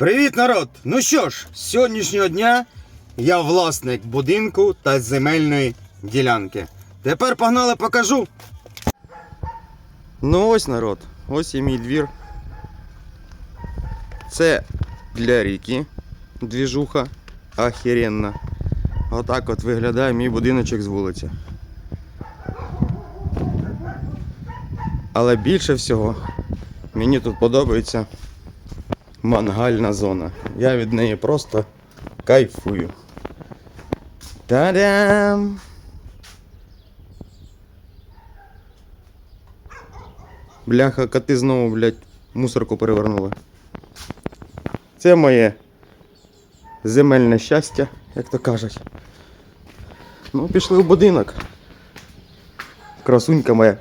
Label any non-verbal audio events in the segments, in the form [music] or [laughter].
Привіт, народ! Ну що ж, з сьогоднішнього дня я власник будинку та земельної ділянки. Тепер погнали покажу. Ну ось народ, ось і мій двір. Це для ріки двіжуха охеренна. Отак от виглядає мій будиночок з вулиці. Але більше всього мені тут подобається мангальна зона. Я від неї просто кайфую. Та-дам! Бляха, коти знову, блядь, мусорку перевернули. Це моє земельне щастя, як то кажуть. Ну, пішли в будинок. Красунька моя.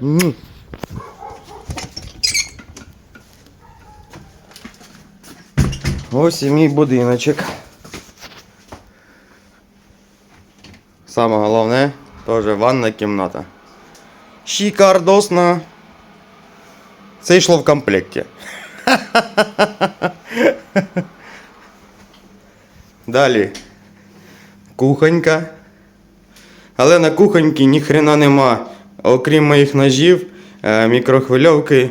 Ось і мій будиночок. Саме головне, теж ванна кімната. Шикардосно. Це йшло в комплекті. [laughs] Далі. Кухонька. Але на кухоньці ніхрена нема. Окрім моїх ножів, е, мікрохвильовки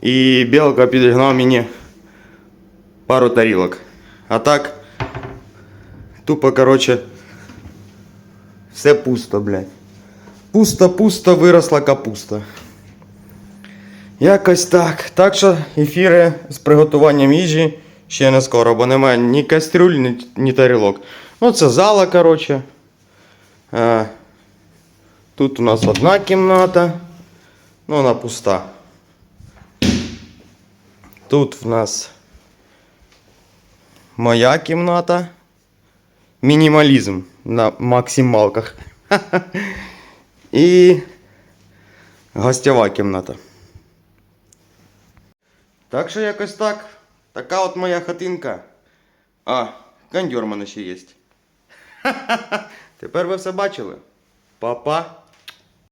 і білка підігнав мені пару тарілок. А так, тупо, короче, все пусто, блядь. Пусто-пусто виросла капуста. Якось так. Так що ефіри з приготуванням їжі ще не скоро, бо немає ні кастрюль, ні, ні тарілок. Ну, це зала, короче. Е, тут у нас одна кімната. Ну, вона пуста. Тут в нас моя кімната. Мінімалізм на максималках. [laughs] І гостєва кімната. Так що якось так. Така от моя хатинка. А, кондьор в мене ще є. [laughs] Тепер ви все бачили. Па-па.